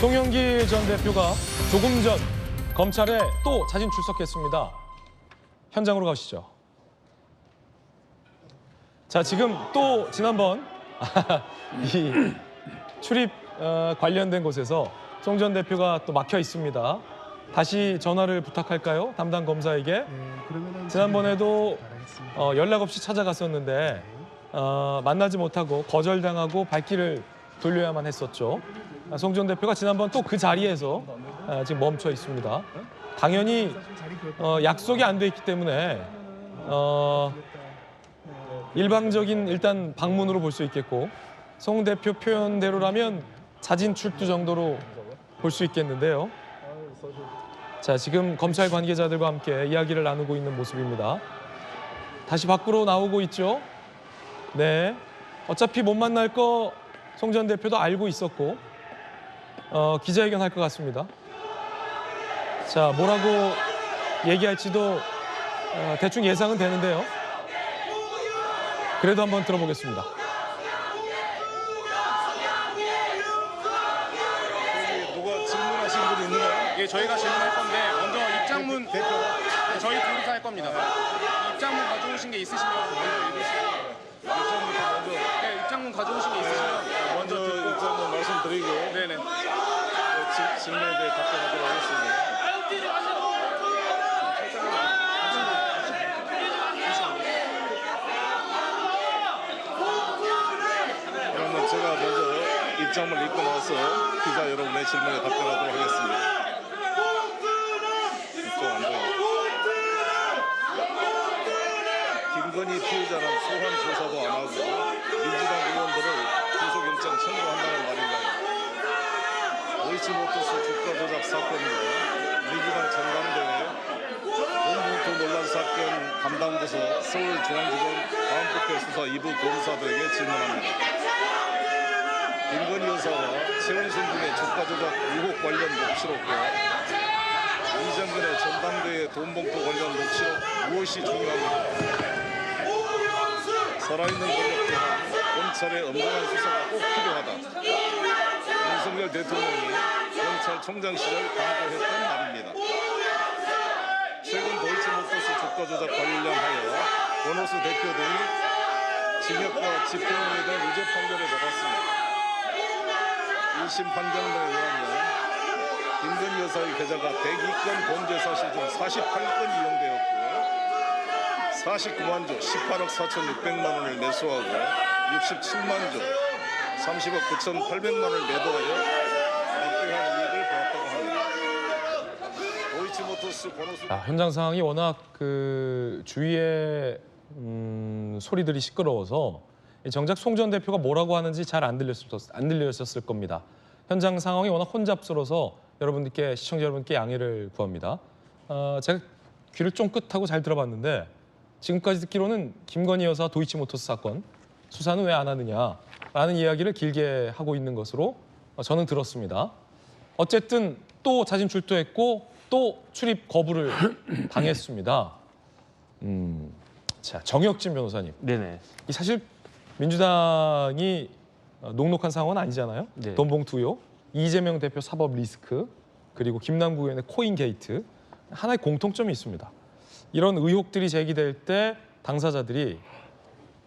송영길 전 대표가 조금 전 검찰에 또 자진 출석했습니다. 현장으로 가시죠. 자, 지금 또 지난번 이 출입 어, 관련된 곳에서 송 전 대표가 또 막혀 있습니다. 다시 전화를 부탁할까요? 담당 검사에게. 지난번에도 어, 연락 없이 찾아갔었는데 어, 만나지 못하고 거절당하고 발길을 돌려야만 했었죠. 아, 송전 대표가 지난번 또 그 자리에서 아, 지금 멈춰 있습니다. 당연히 어, 약속이 안 돼 있기 때문에 어, 일방적인 일단 방문으로 볼 수 있겠고 송 대표 표현대로라면 자진 출두 정도로 볼 수 있겠는데요. 자, 지금 검찰 관계자들과 함께 이야기를 나누고 있는 모습입니다. 다시 밖으로 나오고 있죠. 네. 어차피 못 만날 거 송 전 대표도 알고 있었고 어, 기자회견 할 것 같습니다. 자, 뭐라고 얘기할지도 어, 대충 예상은 되는데요. 그래도 한번 들어보겠습니다. 누가 질문하신 분 있나요? 예, 저희가 질문할 건데 먼저 입장문 대표 네, 저희 둘이서 할 겁니다. 입장문 가져오신 게 있으시면 먼저 읽으시고 입장부터 먼저 네, 입장문 가져오신 게 있으시면 먼저 입장문 말씀드리고 네네. 지- 질문에 대해 답변하도록 하겠습니다. 그러면 제가 먼저 입장문을 읽고 나서 기자 여러분의 질문에 답변하도록 하겠습니다. 김건희 피해자는 소환 조사도 안 하고 민주당 의원들을 구속영장 청구한다는 말인가요? 도이치 모터스 주가 조작 사건과 민주당 전당대회 돈봉투 논란 사건 담당부서 서울중앙지검 다음부패 수사 2부 검사들에게 질문합니다. 최은순 등의 주가 조작 의혹 관련 녹취록과 이정근의 전당대회 돈봉투 관련 녹취록 무엇이 중요합니까? 살아있는 권력 또한 검찰의 엄정한 수사가 꼭 필요하다. 윤석열 대통령이 검찰총장 시절 강조했던 말입니다. 최근 도이치모터스 주가 조작 관련하여 권오수 대표 등이 징역과 집행유예 등 유죄 판결을 받았습니다. 1심 판정문에 의하면 김건희 여사의 계좌가 102건 범죄 사실 중 48건 이용되었고 49만 조 18억 4,600만 원을 매수하고 67만 조 30억 9,800만 원을 매도하여 막대한 이익을 보았다고 합니다. 도이치모터스 권오수 아, 현장 상황이 워낙 그 주위에 음, 소리들이 시끄러워서 이 정작 송 전 대표가 뭐라고 하는지 잘 안 들렸을, 안 들렸었을 겁니다. 현장 상황이 워낙 혼잡스러워서 여러분들께 시청자 여러분께 양해를 구합니다. 어, 제가 귀를 쫑긋하고 잘 들어봤는데 지금까지 듣기로는 김건희 여사 도이치모터스 사건 수사는 왜 안 하느냐라는 이야기를 길게 하고 있는 것으로 어, 저는 들었습니다. 어쨌든 또 자진 출두했고 또 출입 거부를 당했습니다. 음, 자 정혁진 변호사님, 네네. 이 사실 민주당이 어, 녹록한 상황은 아니잖아요. 네. 돈봉투 의혹, 이재명 대표 사법 리스크, 그리고 김남구 의원의 코인 게이트 하나의 공통점이 있습니다. 이런 의혹들이 제기될 때 당사자들이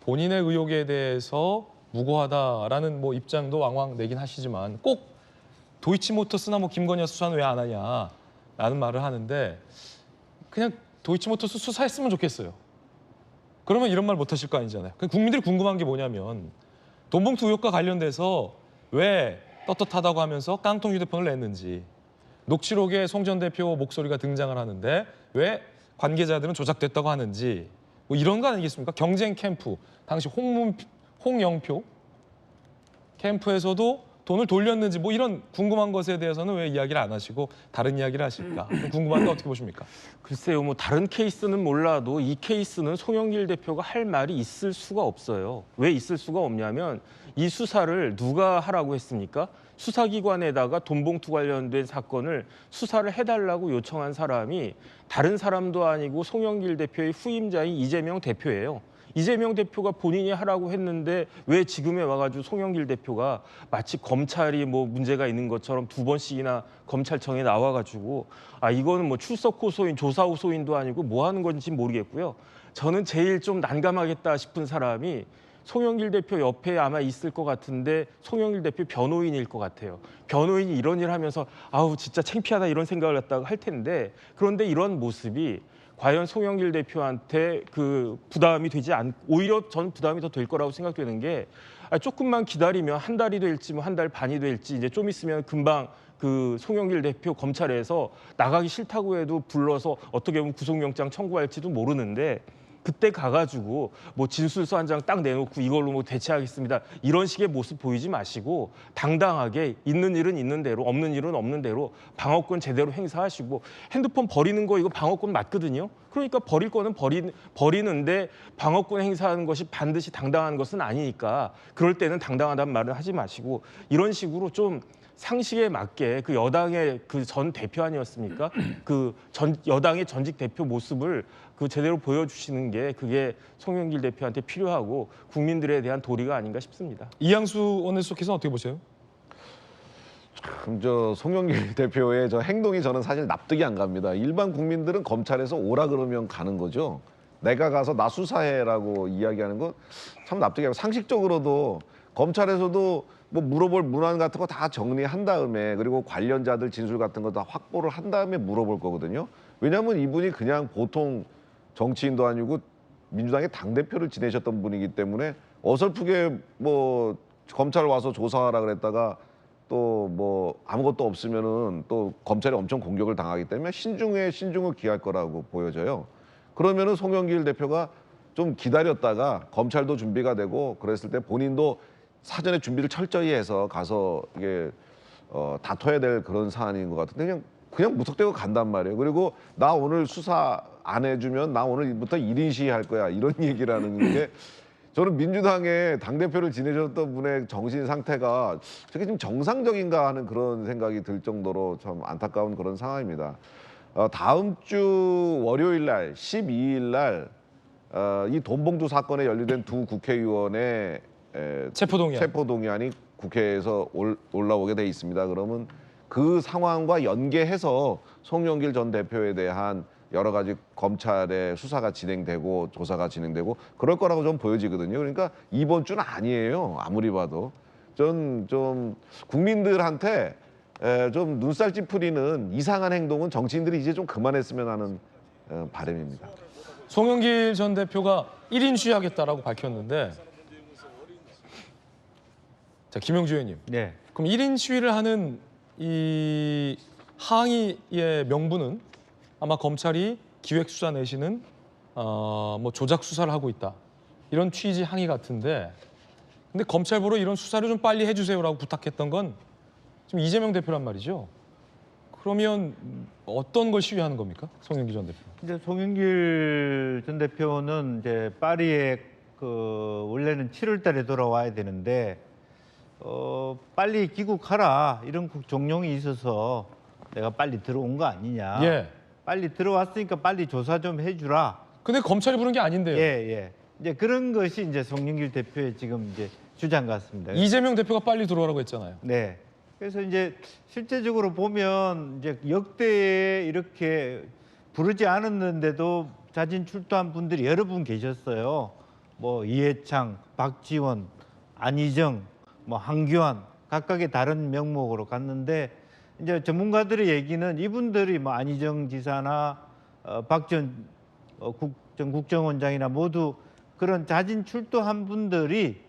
본인의 의혹에 대해서 무고하다라는 뭐 입장도 왕왕 내긴 하시지만 꼭 도이치모터스나 뭐 김건희 수사는 왜 안 하냐라는 말을 하는데 그냥 도이치모터스 수사했으면 좋겠어요. 그러면 이런 말 못 하실 거 아니잖아요. 그냥 국민들이 궁금한 게 뭐냐면 돈봉투 의혹과 관련돼서 왜 떳떳하다고 하면서 깡통 휴대폰을 냈는지 녹취록에 송 전 대표 목소리가 등장을 하는데 왜 관계자들은 조작됐다고 하는지 뭐 이런 거 아니겠습니까? 경쟁 캠프 당시 홍문 홍영표 캠프에서도 돈을 돌렸는지 뭐 이런 궁금한 것에 대해서는 왜 이야기를 안 하시고 다른 이야기를 하실까 궁금한데 어떻게 보십니까? 글쎄요, 뭐 다른 케이스는 몰라도 이 케이스는 송영길 대표가 할 말이 있을 수가 없어요. 왜 있을 수가 없냐면 이 수사를 누가 하라고 했습니까? 수사기관에다가 돈봉투 관련된 사건을 수사를 해달라고 요청한 사람이 다른 사람도 아니고 송영길 대표의 후임자인 이재명 대표예요. 이재명 대표가 본인이 하라고 했는데 왜 지금에 와가지고 송영길 대표가 마치 검찰이 뭐 문제가 있는 것처럼 두 번씩이나 검찰청에 나와가지고 아 이거는 뭐 출석 호소인 조사 호소인도 아니고 뭐 하는 건지 모르겠고요. 저는 제일 좀 난감하겠다 싶은 사람이 송영길 대표 옆에 아마 있을 것 같은데 송영길 대표 변호인일 것 같아요. 변호인이 이런 일 하면서 아우 진짜 창피하다 이런 생각을 갖다가 할 텐데 그런데 이런 모습이 과연 송영길 대표한테 그 부담이 되지 않 오히려 전 부담이 더 될 거라고 생각되는 게 아, 조금만 기다리면 한 달이 될지 뭐 한 달 반이 될지 이제 좀 있으면 금방 그 송영길 대표 검찰에서 나가기 싫다고 해도 불러서 어떻게 보면 구속영장 청구할지도 모르는데 그때 가가지고 뭐 진술서 한 장 딱 내놓고 이걸로 뭐 대체하겠습니다. 이런 식의 모습 보이지 마시고 당당하게 있는 일은 있는 대로 없는 일은 없는 대로 방어권 제대로 행사하시고 핸드폰 버리는 거 이거 방어권 맞거든요. 그러니까 버릴 거는 버리, 버리는데 방어권 행사하는 것이 반드시 당당한 것은 아니니까 그럴 때는 당당하다는 말을 하지 마시고 이런 식으로 좀 상식에 맞게 그 여당의 그 전 대표 아니었습니까? 그 전 여당의 전직 대표 모습을 그 제대로 보여주시는 게 그게 송영길 대표한테 필요하고 국민들에 대한 도리가 아닌가 싶습니다. 이양수 원내수석께서는 어떻게 보세요? 그럼 저 송영길 대표의 저 행동이 저는 사실 납득이 안 갑니다. 일반 국민들은 검찰에서 오라 그러면 가는 거죠. 내가 가서 나 수사해라고 이야기하는 건 참 납득이 안 가고 상식적으로도 검찰에서도 뭐 물어볼 문안 같은 거 다 정리한 다음에 그리고 관련자들 진술 같은 거 다 확보를 한 다음에 물어볼 거거든요. 왜냐하면 이분이 그냥 보통 정치인도 아니고 민주당의 당 대표를 지내셨던 분이기 때문에 어설프게 뭐 검찰 와서 조사하라 그랬다가 또 뭐 아무것도 없으면은 또 검찰이 엄청 공격을 당하기 때문에 신중에 신중을 기할 거라고 보여져요. 그러면은 송영길 대표가 좀 기다렸다가 검찰도 준비가 되고 그랬을 때 본인도 사전에 준비를 철저히 해서 가서 이게 어, 다퉈야 될 그런 사안인 것 같은데 그냥 그냥 무턱대고 간단 말이에요. 그리고 나 오늘 수사 안 해주면 나 오늘부터 1인 시위할 거야 이런 얘기라는 게 저는 민주당의 당 대표를 지내셨던 분의 정신 상태가 저게 지금 정상적인가 하는 그런 생각이 들 정도로 참 안타까운 그런 상황입니다. 어, 다음 주 월요일 날 12일 날 어, 이 돈봉투 사건에 연루된 두 국회의원의 에, 체포동의안. 체포동의안이 국회에서 올, 올라오게 돼 있습니다. 그러면 그 상황과 연계해서 송영길 전 대표에 대한 여러 가지 검찰의 수사가 진행되고 조사가 진행되고 그럴 거라고 좀 보여지거든요. 그러니까 이번 주는 아니에요. 아무리 봐도 전 좀 국민들한테 에, 좀 눈살 찌푸리는 이상한 행동은 정치인들이 이제 좀 그만했으면 하는 어, 바람입니다. 송영길 전 대표가 1인 시위하겠다라고 밝혔는데 자 김영주 의원님 네. 그럼 1인 시위를 하는 이 항의의 명분은 아마 검찰이 기획 수사 내시는 어, 뭐 조작 수사를 하고 있다 이런 취지 항의 같은데 근데 검찰부로 이런 수사를 좀 빨리 해주세요라고 부탁했던 건 지금 이재명 대표란 말이죠. 그러면 어떤 걸 시위하는 겁니까, 송영길 전 대표? 이제 송영길 전 대표는 이제 파리에 그 원래는 7월 달에 돌아와야 되는데 어 빨리 귀국하라 이런 국- 종용이 있어서 내가 빨리 들어온 거 아니냐. 예. 빨리 들어왔으니까 빨리 조사 좀 해주라. 근데 검찰이 부른 게 아닌데요. 예, 예. 이제 그런 것이 이제 송영길 대표의 지금 이제 주장 같습니다. 이재명 대표가 빨리 들어오라고 했잖아요. 네. 그래서 이제 실제적으로 보면 이제 역대에 이렇게 부르지 않았는데도 자진 출두한 분들이 여러 분 계셨어요. 뭐 이해창, 박지원, 안희정, 뭐 한규환 각각의 다른 명목으로 갔는데 이제 전문가들의 얘기는 이분들이 뭐 안희정 지사나 어, 박전 어, 국, 전 국정원장이나 모두 그런 자진 출두한 분들이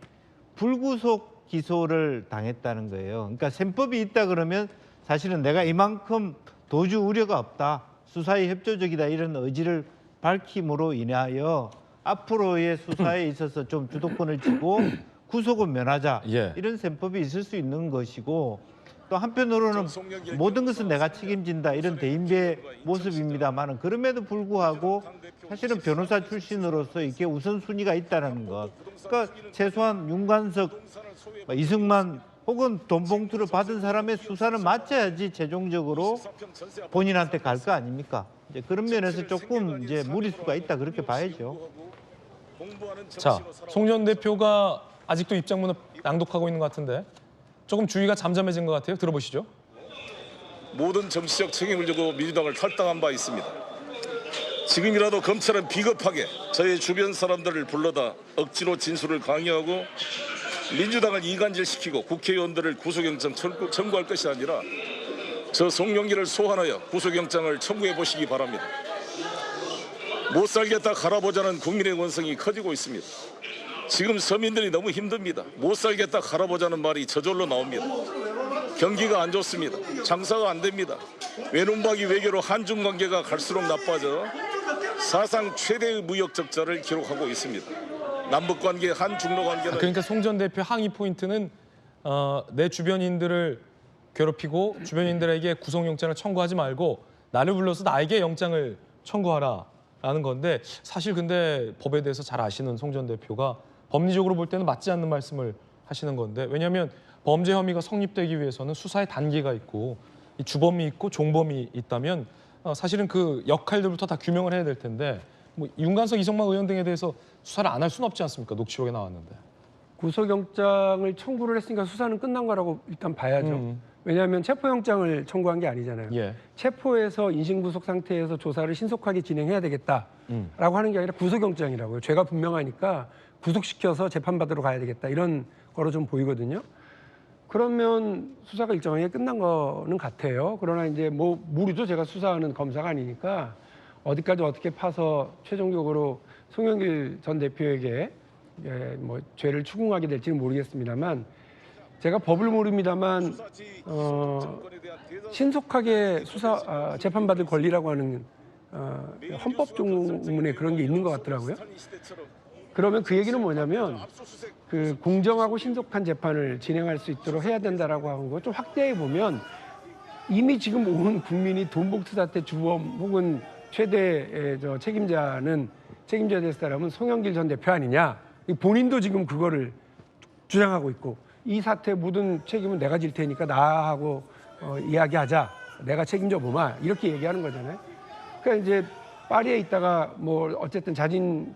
불구속 기소를 당했다는 거예요. 그러니까 셈법이 있다 그러면 사실은 내가 이만큼 도주 우려가 없다. 수사에 협조적이다 이런 의지를 밝힘으로 인하여 앞으로의 수사에 있어서 좀 주도권을 쥐고 구속은 면하자 예. 이런 셈법이 있을 수 있는 것이고 또 한편으로는 모든 것은 내가 책임진다 이런 대인배 모습입니다만은 그럼에도 불구하고 사실은 변호사 출신으로서 이렇게 우선순위가 있다는 것. 그러니까 최소한 윤관석 뭐 이승만 혹은 돈 봉투를 받은 사람의 수사를 마쳐야지 최종적으로 본인한테 갈 거 아닙니까? 이제 그런 면에서 조금 이제 무리수가 있다 그렇게 봐야죠. 자 송 전 대표가 아직도 입장문을 낭독하고 있는 것 같은데 조금 주의가 잠잠해진 것 같아요. 들어보시죠. 모든 정치적 책임을 지고 민주당을 탈당한 바 있습니다. 지금이라도 검찰은 비겁하게 저의 주변 사람들을 불러다 억지로 진술을 강요하고 민주당을 이간질시키고 국회의원들을 구속영장 청구- 청구할 것이 아니라 저 송영기를 소환하여 구속영장을 청구해 보시기 바랍니다. 못 살겠다 갈아보자는 국민의 원성이 커지고 있습니다. 지금 서민들이 너무 힘듭니다. 못 살겠다 갈아보자는 말이 저절로 나옵니다. 경기가 안 좋습니다. 장사가 안 됩니다. 외눈박이 외교로 한중 관계가 갈수록 나빠져 사상 최대의 무역 적자를 기록하고 있습니다. 남북 관계, 한중로 관계는 그러니까 송 전 대표 항의 포인트는 어, 내 주변인들을 괴롭히고 주변인들에게 구속영장을 청구하지 말고 나를 불러서 나에게 영장을 청구하라라는 건데 사실 근데 법에 대해서 잘 아시는 송 전 대표가 법리적으로 볼 때는 맞지 않는 말씀을 하시는 건데 왜냐하면 범죄 혐의가 성립되기 위해서는 수사의 단계가 있고 이 주범이 있고 종범이 있다면 어, 사실은 그 역할들부터 다 규명을 해야 될 텐데 뭐 윤관석, 이성만 의원 등에 대해서 수사를 안 할 수는 없지 않습니까? 녹취록에 나왔는데. 구속영장을 청구를 했으니까 수사는 끝난 거라고 일단 봐야죠. 음. 왜냐하면 체포영장을 청구한 게 아니잖아요. 예. 체포해서 인신구속 상태에서 조사를 신속하게 진행해야 되겠다라고 음. 하는 게 아니라 구속영장이라고요. 죄가 분명하니까 구속시켜서 재판받으러 가야 되겠다 이런 거로 좀 보이거든요. 그러면 수사가 일정하게 끝난 거는 같아요. 그러나 이제 뭐 무리도 제가 수사하는 검사가 아니니까 어디까지 어떻게 파서 최종적으로 송영길 전 대표에게 예, 뭐 죄를 추궁하게 될지는 모르겠습니다만 제가 법을 모릅니다만 어, 신속하게 수사 아, 재판받을 권리라고 하는 어, 헌법 조문에 그런 게 있는 것 같더라고요. 그러면 그 얘기는 뭐냐면 압수수색. 그 공정하고 신속한 재판을 진행할 수 있도록 해야 된다라고 하는 거좀 확대해 보면 이미 지금 온 국민이 돈봉투 사태 주범 혹은 최대의 저 책임자는 책임져야 될 사람은 송영길 전 대표 아니냐. 이 본인도 지금 그거를 주장하고 있고 이 사태 모든 책임은 내가 질 테니까 나하고 어, 이야기하자. 내가 책임져 보마. 이렇게 얘기하는 거잖아요. 그러니까 이제 파리에 있다가 뭐 어쨌든 자진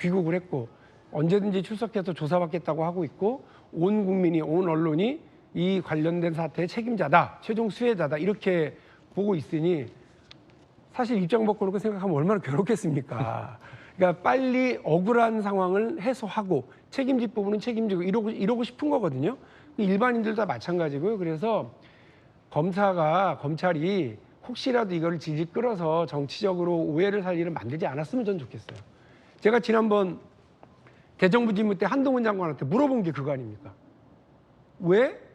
귀국을 했고 언제든지 출석해서 조사받겠다고 하고 있고 온 국민이 온 언론이 이 관련된 사태의 책임자다 최종 수혜자다 이렇게 보고 있으니 사실 입장 바꿔놓고 생각하면 얼마나 괴롭겠습니까? 그러니까 빨리 억울한 상황을 해소하고 책임질 부분은 책임지고 이러고 이러고 싶은 거거든요. 일반인들 다 마찬가지고요. 그래서 검사가 검찰이 혹시라도 이거를 질질 끌어서 정치적으로 오해를 살 일을 만들지 않았으면 전 좋겠어요. 제가 지난번 대정부 질문 때 한동훈 장관한테 물어본 게 그거 아닙니까? 왜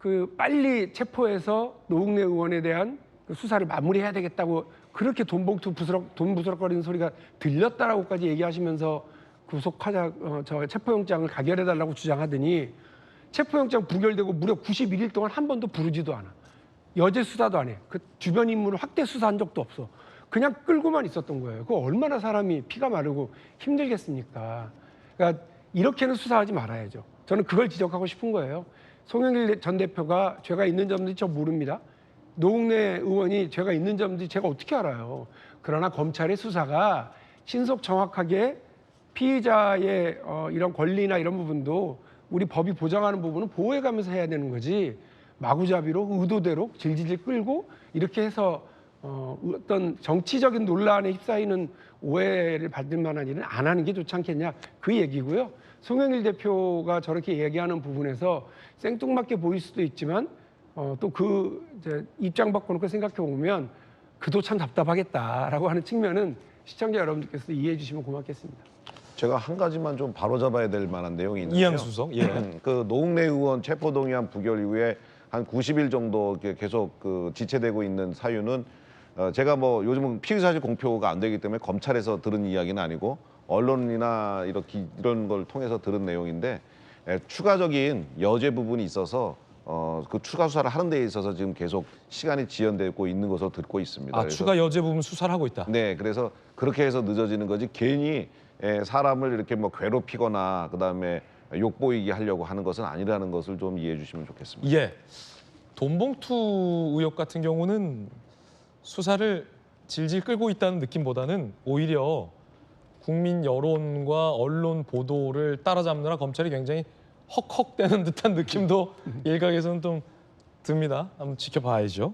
그 빨리 체포해서 노웅래 의원에 대한 그 수사를 마무리해야 되겠다고 그렇게 돈 봉투 부스럭 돈 부스럭거리는 소리가 들렸다라고까지 얘기하시면서 구속하자 어, 저 체포영장을 가결해 달라고 주장하더니 체포영장 부결되고 무려 91일 동안 한 번도 부르지도 않아. 여제 수사도 안 해. 그 주변 인물을 확대 수사한 적도 없어. 그냥 끌고만 있었던 거예요. 그 얼마나 사람이 피가 마르고 힘들겠습니까? 그러니까 이렇게는 수사하지 말아야죠. 저는 그걸 지적하고 싶은 거예요. 송영길 전 대표가 죄가 있는 점인지 저 모릅니다. 노웅래 의원이 죄가 있는 점인지 제가 어떻게 알아요. 그러나 검찰의 수사가 신속 정확하게 피의자의 어, 이런 권리나 이런 부분도 우리 법이 보장하는 부분은 보호해가면서 해야 되는 거지 마구잡이로 의도대로 질질질 끌고 이렇게 해서 어, 어떤 정치적인 논란에 휩싸이는 오해를 받을 만한 일은 안 하는 게 좋지 않겠냐 그 얘기고요. 송영일 대표가 저렇게 얘기하는 부분에서 생뚱맞게 보일 수도 있지만 어, 또그 입장 바꿔놓고 생각해 보면 그도 참 답답하겠다라고 하는 측면은 시청자 여러분들께서 이해해 주시면 고맙겠습니다. 제가 한 가지만 좀 바로잡아야 될 만한 내용이 있는데요. 이양수석. 예. 그 노웅래 의원 체포동의안 부결 이후에 한 90일 정도 계속 그 지체되고 있는 사유는 어 제가 뭐 요즘은 피의 사실 공표가 안 되기 때문에 검찰에서 들은 이야기는 아니고 언론이나 이렇게 이런 걸 통해서 들은 내용인데 에, 추가적인 여죄 부분이 있어서 어 그 추가 수사를 하는 데 있어서 지금 계속 시간이 지연되고 있는 것으로 듣고 있습니다. 아 그래서 추가 여죄 부분 수사를 하고 있다. 네, 그래서 그렇게 해서 늦어지는 거지 괜히 에, 사람을 이렇게 뭐 괴롭히거나 그다음에 욕보이게 하려고 하는 것은 아니라는 것을 좀 이해해 주시면 좋겠습니다. 예. 돈봉투 의혹 같은 경우는 수사를 질질 끌고 있다는 느낌보다는 오히려 국민 여론과 언론 보도를 따라잡느라 검찰이 굉장히 헉헉대는 듯한 느낌도 일각에서는 좀 듭니다. 한번 지켜봐야죠.